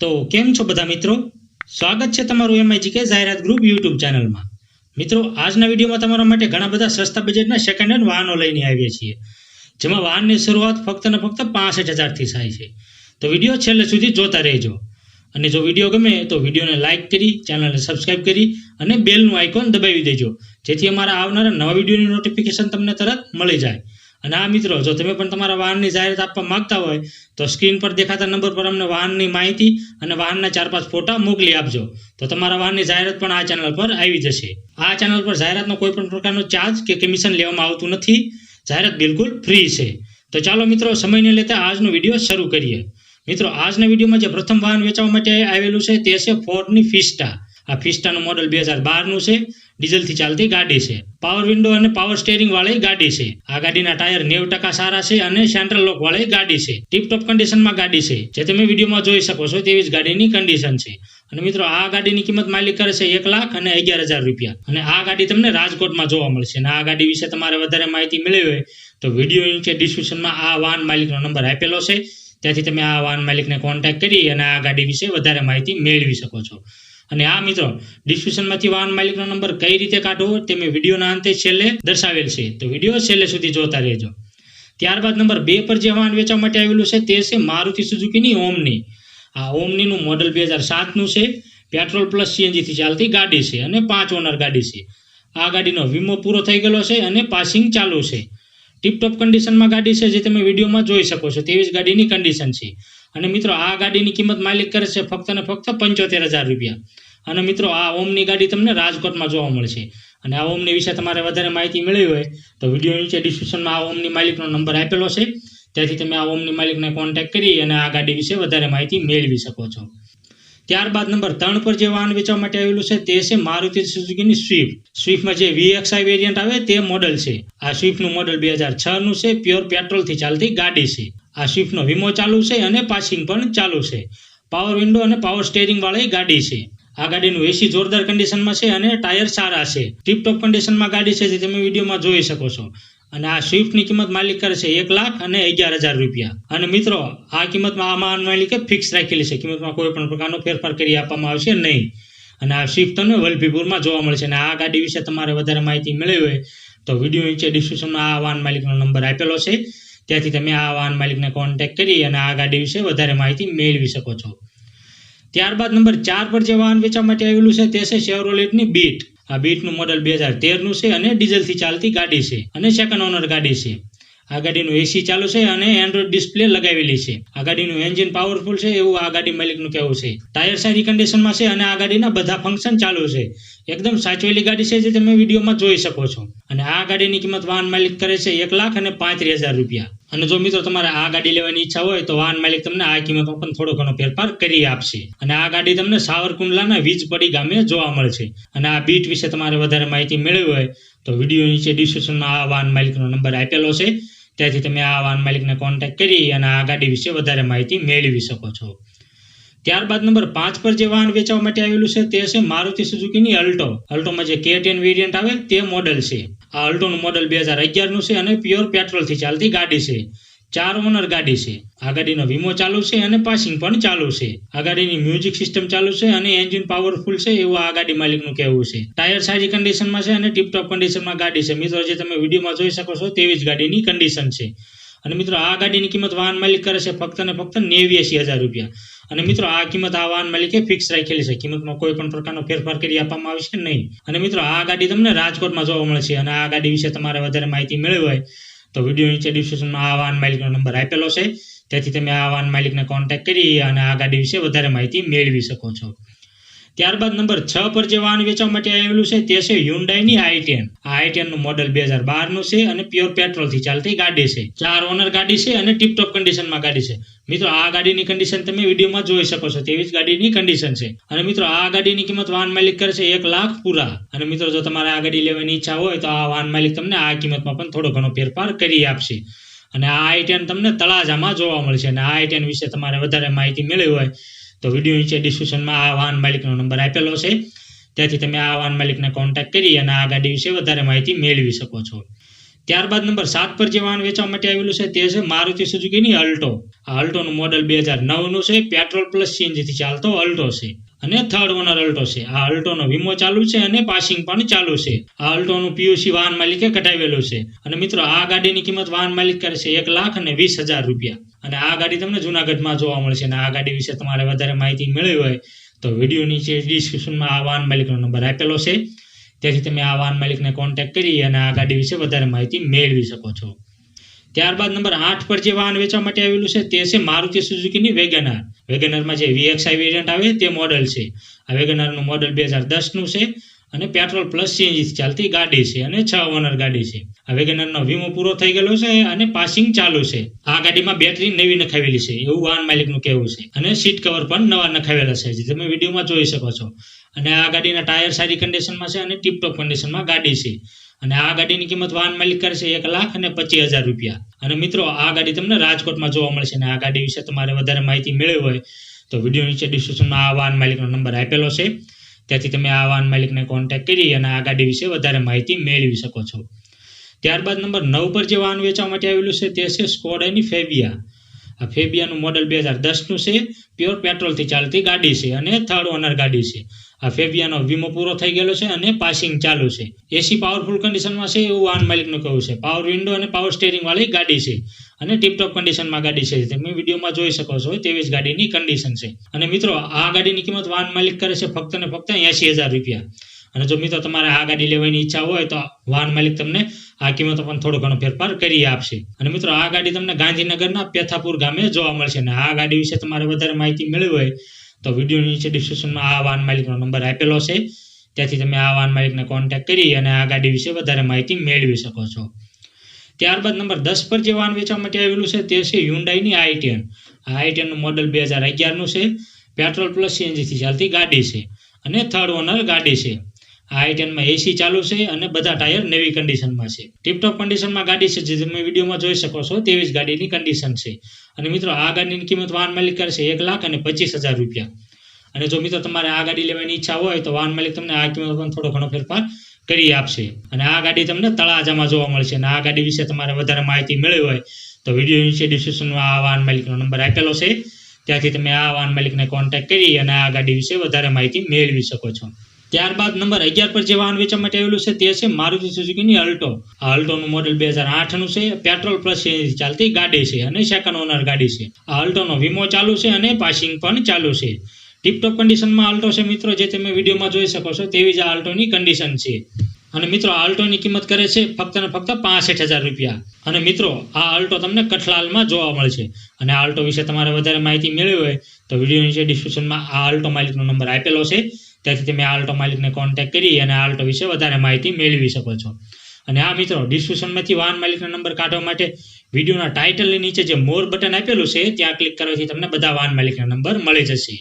તો કેમ છો બધા મિત્રો? સ્વાગત છે તમારું એમઆઈ કે જાહેરાત ગ્રુપ યુટ્યુબ ચેનલમાં. મિત્રો, આજના વિડીયોમાં તમારા માટે ઘણા બધા સસ્તા બજેટના સેકન્ડ હેન્ડ વાહનો લઈને આવીએ છીએ. જેમાં વાહનની શરૂઆત ફક્ત ને ફક્ત પાસઠ હજારથી થાય છે. તો વીડિયો છેલ્લે સુધી જોતા રહેજો. અને જો વીડિયો ગમે તો વિડીયોને લાઇક કરી, ચેનલને સબસ્ક્રાઇબ કરી અને બેલનું આઇકોન દબાવી દેજો. જેથી અમારા આવનારા નવા વિડીયોની નોટિફિકેશન તમને તરત મળી જાય. અને આ મિત્રો, જો તમે પણ તમારા વાહનની જાહેરાત આપવા માંગતા હોય, તો સ્ક્રીન પર દેખાતા નંબર પર અમને વાહનની માહિતી અને વાહનના ચાર પાંચ ફોટા મોકલી આપજો. તો તમારા વાહનની જાહેરાત પણ આ ચેનલ પર આવી જશે. આ ચેનલ પર જાહેરાતનો કોઈ પણ પ્રકારનો ચાર્જ કે કમિશન લેવામાં આવતું નથી. જાહેરાત બિલકુલ ફ્રી છે. તો ચાલો મિત્રો, સમયને લેતા આજનો વીડિયો શરૂ કરીએ. મિત્રો, આજના વિડીયોમાં જે પ્રથમ વાહન વેચવા માટે આવેલું છે તે છે ફોર્ડની ફિસ્ટા આ ફિસ્ટાનું મોડલ બે હજાર બારનું છે. ડીઝલથી ચાલતી ગાડી છે. પાવર વિન્ડો અને પાવર સ્ટેરિંગ વાળી ગાડી છે. આ ગાડીના ટાયર નેવ ટકા સારા છે અને સેન્ટ્રલ લોક વાળી ગાડી છે. ટીપટોપ કન્ડિશનમાં ગાડી છે. જે તમે વિડીયોમાં જોઈ શકો છો તેવી જ ગાડીની કન્ડિશન છે. અને મિત્રો, આ ગાડીની કિંમત માલિક કરે છે એક લાખ અને અગિયાર હજાર રૂપિયા. અને આ ગાડી તમને રાજકોટમાં જોવા મળશે. અને આ ગાડી વિશે તમારે વધારે માહિતી મેળવી હોય તો વીડિયો નીચે ડિસ્ક્રિપ્શનમાં આ વાહન માલિકનો નંબર આપેલો છે. ત્યાંથી તમે આ વાહન માલિકને કોન્ટેક્ટ કરી અને આ ગાડી વિશે વધારે માહિતી મેળવી શકો છો. અને આ મિત્રો ડિસ્ક્રિપ્શનમાંથી વાહન માલિકનો નંબર કઈ રીતે કાઢવો તે મેં વિડીયોના અંતે છેલ્લે દર્શાવેલ છે. તો વીડિયો છેલ્લે સુધી જોતા રહેજો. ત્યારબાદ નંબર બે પર જે વાહન વેચવા માટે આવેલું છે તે છે મારુતિ સુઝુકીની ઓમની. આ ઓમનીનું મોડલ બે હજાર સાતનું છે. પેટ્રોલ પ્લસ સીએનજીથી ચાલતી ગાડી છે અને પાંચ ઓનર ગાડી છે. આ ગાડીનો વીમો પૂરો થઈ ગયેલો છે અને પાસિંગ ચાલુ છે. ટીપટોપ કન્ડિશનમાં ગાડી છે જે તમે વિડીયોમાં જોઈ શકો છો તેવી જ ગાડીની કન્ડિશન છે. અને મિત્રો, આ ગાડીની કિંમત માલિક કરે છે ફક્ત ને ફક્ત પંચોતેર હજાર રૂપિયા. અને મિત્રો, આ ઓમની ગાડી તમને રાજકોટમાં જોવા મળશે. અને આ ઓમની વિશે તમારે વધારે માહિતી મેળવી હોય, તો વીડિયો નીચે ડિસ્ક્રિપ્શનમાં આ ઓમની માલિકનો નંબર આપેલો છે. ત્યાંથી તમે આ ઓમની માલિકને કોન્ટેક્ટ કરી અને આ ગાડી વિશે વધારે માહિતી મેળવી શકો છો. ત્યારબાદ નંબર ત્રણ પર જે વાહન વેચવા માટે આવેલું છે, તે છે મારુતિ સુઝુકીની સ્વિફ્ટ. સ્વિફ્ટમાં જે વીએક્સઆઈ વેરિયન્ટ આવે, તે મોડલ છે. આ સ્વિફ્ટનું મોડલ બે હજાર છનું છે પ્યોર પેટ્રોલથી ચાલતી ગાડી છે. આ સ્વિફ્ટનો વીમો ચાલુ છે અને પાસિંગ પણ ચાલુ છે. પાવર વિન્ડો અને પાવર સ્ટેરિંગ વાળી ગાડી છે. આ ગાડીનું એસી જોરદાર કન્ડિશનમાં છે અને ટાયર સારા છે. ટીપટોપ કન્ડિશનમાં ગાડી છે જે તમે વિડીયોમાં જોઈ શકો છો. અને આ સ્વિફ્ટની કિંમત માલિક કરે છે એક લાખ અને અગિયાર હજાર રૂપિયા. અને મિત્રો, આ કિંમતમાં આ વાહન માલિકે ફિક્સ રાખેલી છે. કિંમતમાં કોઈ પણ પ્રકારનો ફેરફાર કરી આપવામાં આવશે નહીં. અને આ સ્વિફ્ટ તમને વલભીપુરમાં જોવા મળશે અને આ ગાડી વિશે તમારે વધારે માહિતી મેળવી હોય તો વીડિયો નીચે ડિસ્ક્રિપ્શનમાં આ વાહન માલિકનો નંબર આપેલો છે. ત્યાંથી તમે આ વાહન માલિકને કોન્ટેક્ટ કરી અને આ ગાડી વિશે વધારે માહિતી મેળવી શકો છો. ત્યારબાદ નંબર ચાર પર જે વાહન વેચવા માટે આવેલું છે તે છે શેવરોલેટની બીટ આ બીટનું મોડલ બે હજાર તેરનું છે અને ડીઝલથી ચાલતી ગાડી છે અને સેકન્ડ ઓનર ગાડી છે. આ ગાડીનું એસી ચાલુ છે અને એન્ડ્રોઇડ ડિસ્પ્લે લગાવેલી છે. આ ગાડીનું એન્જિન પાવરફુલ છે એવું આ ગાડી માલિકનું કહેવું છે. ટાયર સારી કન્ડિશનમાં છે અને આ ગાડીના બધા ફંક્શન ચાલુ છે. એકદમ સાચવેલી ગાડી છે જે તમે વિડીયોમાં જોઈ શકો છો. અને આ ગાડીની કિંમત વાહન માલિક કરે છે એક લાખ અને પાંત્રીસ હજાર રૂપિયા. અને જો મિત્રો તમારે આ ગાડી લેવાની ઈચ્છા હોય તો વાહન માલિક તમને આ કિંમતમાં પણ થોડો ઘણો ફેરફાર કરી આપશે. અને આ ગાડી તમને સાવરકુંડલાના વીજપડી ગામે જોવા મળશે. અને આ બીટ વિશે તમારે વધારે માહિતી મેળવી હોય તો વીડિયો નીચે ડિસ્ક્રિપ્શનમાં આ વાહન માલિકનો નંબર આપેલો છે. ત્યાંથી તમે આ વાહન માલિકને કોન્ટેક્ટ કરી અને આ ગાડી વિશે વધારે માહિતી મેળવી શકો છો. ત્યારબાદ નંબર પાંચ પર જે વાહન વેચવા માટે આવેલું છે તે છે મારુતિ સુઝુકીની અલ્ટો. અલ્ટોમાં જે કે ટેન વેરિયન્ટ આવે, તે મોડલ છે. આ અલ્ટોનું મોડલ બે હજાર અગિયારનું છે અને પ્યોર પેટ્રોલથી ચાલતી ગાડી છે. ચાર ઓનર ગાડી છે. આ ગાડીનો વીમો ચાલુ છે અને પાસિંગ પણ ચાલુ છે. આ ગાડીની મ્યુઝિક સિસ્ટમ ચાલુ છે અને એન્જિન પાવરફુલ છે એવું આ ગાડી માલિકનું કહેવું છે. ટાયર સારી કન્ડિશનમાં છે અને ટીપટોપ કન્ડિશનમાં ગાડી છે. મિત્રો, જે તમે વિડીયોમાં જોઈ શકો છો તેવી જ ગાડીની કન્ડિશન છે. અને મિત્રો, આ ગાડીની કિંમત વાહન માલિક કરે છે ફક્ત ને ફક્ત નેવ્યાસી હજાર રૂપિયા. અને મિત્રો, આ કિંમત આ વાહન માલિકે ફિક્સ રાખેલી છે. કિંમતમાં કોઈ પણ પ્રકારનો ફેરફાર કરી આપવામાં આવશે નહીં. અને મિત્રો, આ ગાડી તમને રાજકોટમાં જોવા મળશે અને આ ગાડી વિશે તમારે વધારે માહિતી મેળવી હોય, તો વીડિયો નીચે ડિસ્ક્રિપ્શનમાં આ વાહન માલિકનો નંબર આપેલો છે. તેથી તમે આ વાહન માલિકને કોન્ટેક્ટ કરી અને આ ગાડી વિશે વધારે માહિતી મેળવી શકો છો. ત્યારબાદ નંબર છ પર જે વાહન વેચવા માટે આવેલું છે, તે છે હ્યુન્ડાઈની આઈ ટેન આઈ ટેનનું મોડલ બે હજાર બારનું છે અને પ્યોર પેટ્રોલથી ચાલતી ગાડી છે. ચાર ઓનર ગાડી છે અને ટીપટોપ કન્ડિશનમાં ગાડી છે. મિત્રો, આ ગાડીની કન્ડિશન તમે વિડીયોમાં જોઈ શકો છો, તેવી જ ગાડીની કન્ડિશન છે. અને મિત્રો, આ ગાડીની કિંમત વાહન માલિક કરશે એક લાખ પૂરા. અને મિત્રો, જો તમારે આ ગાડી લેવાની ઈચ્છા હોય, તો આ વાહન માલિક તમને આ કિંમતમાં પણ થોડો ઘણો ફેરફાર કરી આપશે. અને આ આઈ ટેન તમને તળાજામાં જોવા મળશે. અને આ આઈ ટેન વિશે તમારે વધારે માહિતી મેળવી હોય તો વીડિયો નીચે ડિસ્ક્રિપ્શનમાં આ વાહન માલિકનો નંબર આપેલો છે. ત્યાંથી તમે આ વાહન માલિકને કોન્ટેક્ટ કરી અને આ ગાડી વિશે વધારે માહિતી મેળવી શકો છો. ત્યારબાદ નંબર સાત પર જે વાહન વેચવા માટે આવેલું છે તે છે મારુતિ સુઝુકીની અલ્ટો. આ અલ્ટોનું મોડલ બે હજાર નવનું છે. પેટ્રોલ પ્લસ સીએનજીથી ચાલતો અલ્ટો છે. અને થર્ડ ઓનર અલ્ટો છે. આ અલ્ટોનો વીમો ચાલુ છે અને પાસિંગ પણ ચાલુ છે. આ અલ્ટોનું પીયુસી વાહન માલિકે કઢાવેલું છે. અને મિત્રો, આ ગાડીની કિંમત વાહન માલિક કરે છે એક લાખ અને વીસ હજાર રૂપિયા. અને આ ગાડી તમને જુનાગઢમાં જોવા મળશે અને આ ગાડી વિશે તમારે વધારે માહિતી મેળવી હોય તો વીડિયો નીચે ડિસ્ક્રિપ્શનમાં આ વાહન માલિકનો નંબર આપેલો છે. તેથી તમે આ વાહન માલિકને કોન્ટેક્ટ કરી અને આ ગાડી વિશે વધારે માહિતી મેળવી શકો છો. ત્યારબાદ નંબર આઠ પર જે વાહન વેચવા માટે આવેલું છે તે છે મારુતિ સુઝુકીની વેગનાર. વેગનારમાં જે વીએક્સઆઈ વેરિયન્ટ આવે તે મોડલ છે. આ વેગનારનું મોડલ બે હજાર દસનું છે અને પેટ્રોલ પ્લસ સીએનજી ચાલતી ગાડી છે અને છ ઓનર ગાડી છે. આ વેગનરનો વીમો પૂરો થઈ ગયેલો છે અને પાસિંગ ચાલુ છે. આ ગાડીમાં બેટરી નવી નખાવેલી છે, એવું વાહન માલિકનું કહેવું છે. અને સીટ કવર પણ નવા નખાવેલા છે, જે તમે વિડીયોમાં જોઈ શકો છો. અને આ ગાડીના ટાયર સારી કન્ડિશનમાં છે અને ટીપટોપ કન્ડિશનમાં ગાડી છે. અને આ ગાડીની કિંમત વાહન માલિક કરશે એક લાખ અને પચીસ હજાર રૂપિયા. અને મિત્રો, આ ગાડી તમને રાજકોટમાં જોવા મળશે અને આ ગાડી વિશે તમારે વધારે માહિતી મેળવી હોય તો વીડિયો નીચે ડિસ્ક્રિપ્શનમાં આ વાહન માલિકનો નંબર આપેલો છે. ત્યાંથી તમે આ વાહન માલિકને કોન્ટેક્ટ કરી અને આ ગાડી વિશે વધારે માહિતી મેળવી શકો છો. ત્યારબાદ નંબર નવ પર જે વાહન વેચવા માટે આવેલું છે તે છે સ્કોડાની ફેબિયા આ ફેબિયાનું મોડલ બે હજાર દસનું છે. પ્યોર પેટ્રોલથી ચાલતી ગાડી છે અને થર્ડ ઓનર ગાડી છે. આ ફેબિયાનો વીમો પૂરો થઈ ગયેલો છે અને પાસિંગ ચાલુ છે. એસી પાવરફુલ કન્ડિશનમાં છે એવું વાહન માલિકનું કહ્યું છે. પાવર વિન્ડો અને પાવર સ્ટેરિંગ વાળી ગાડી છે અને ટીપટોપ કન્ડિશનમાં ગાડી છે. તમે વિડીયોમાં જોઈ શકો છો તેવી જ ગાડીની કન્ડિશન છે. અને મિત્રો, આ ગાડીની કિંમત વાહન માલિક કરે છે ફક્ત ને ફક્ત એસી હજાર રૂપિયા. અને જો મિત્રો તમારે આ ગાડી લેવાની ઈચ્છા હોય તો વાહન માલિક તમને આ કિંમતો પણ થોડો ઘણો ફેરફાર કરી આપશે. અને મિત્રો, આ ગાડી તમને ગાંધીનગરના પેથાપુર ગામે જોવા મળશે. અને આ ગાડી વિશે તમારે વધારે માહિતી મેળવી હોય તો વીડિયો નીચે ડિસ્ક્રિપ્શનમાં આ વાહન માલિકનો નંબર આપેલો છે. ત્યાંથી તમે આ વાહન માલિકને કોન્ટેક્ટ કરી અને આ ગાડી વિશે વધારે માહિતી મેળવી શકો છો. ત્યારબાદ નંબર દસ પર જે વાહન વેચવા માટે આવેલું છે તે છે યુન્ડાઈની આઈટીએન આ આઈ ટેનનું મોડલ બે હજાર અગિયારનું છે. પેટ્રોલ પ્લસ સીએનજીથી ચાલતી ગાડી છે અને થર્ડ ઓનર ગાડી છે. આઈ ટેનમાં એસી ચાલુ છે અને બધા ટાયર નવી કન્ડિશનમાં છે. ટીપટોપ કન્ડિશનમાં ગાડી છે, જે તમે વિડીયોમાં જોઈ શકો છો, તેવી જ ગાડીની કન્ડિશન છે. અને મિત્રો, આ ગાડીની કિંમત વાહન માલિક કરશે એક લાખ અને પચીસ હજાર રૂપિયા. અને જો મિત્રો તમારે આ ગાડી લેવાની ઈચ્છા હોય, તો વાહન માલિક તમને આ કિંમત પણ થોડો ઘણો ફેરફાર કરી આપશે. અને આ ગાડી તમને તળાજામાં જોવા મળશે. અને આ ગાડી વિશે તમારે વધારે માહિતી મેળવી હોય, તો વીડિયો નીચે ડિસ્ક્રિપ્શનમાં આ વાહન માલિકનો નંબર આપેલો છે. ત્યાંથી તમે આ વાહન માલિકને કોન્ટેક્ટ કરી અને આ ગાડી વિશે વધારે માહિતી મેળવી શકો છો. ત્યારબાદ નંબર અગિયાર પર જે વાહન વેચવા માટે આવેલું છે તે છે મારુતિ સુઝુકીની અલ્ટો. આ અલ્ટોનું મોડેલ બે હજાર આઠનું છે પેટ્રોલ પ્લસ ચાલતી ગાડી છે અને સેકન્ડ ઓનર ગાડી છે. આ અલ્ટોનો વીમો ચાલુ છે અને પાસિંગ પણ ચાલુ છે. ટીપટોપ કન્ડિશનમાં આલ્ટો છે મિત્રો, જે તમે વિડીયોમાં જોઈ શકો છો તેવી જ આ આલ્ટોની કન્ડિશન છે. અને મિત્રો, આ આલ્ટોની કિંમત કરે છે ફક્ત ને ફક્ત પાસઠ હજાર રૂપિયા. અને મિત્રો, આ આલ્ટો તમને કઠલાલમાં જોવા મળશે. અને આ આલ્ટો વિશે તમારે વધારે માહિતી મેળવી હોય તો વીડિયો નીચે ડિસ્ક્રિપ્શનમાં આ આલ્ટો માલિકનો નંબર આપેલો છે. ત્યાંથી તમે આલ્ટો માલિકને કોન્ટેક્ટ કરી અને આલ્ટો વિશે વધારે માહિતી મેળવી શકો છો. અને આ મિત્રો ડિસ્ક્રિપ્શનમાંથી વાહન માલિકનો નંબર કાઢવા માટે વિડીયોના ટાઇટલની નીચે જે મોર બટન આપેલું છે, ત્યાં ક્લિક કરવાથી તમને બધા વાહન માલિકના નંબર મળી જશે.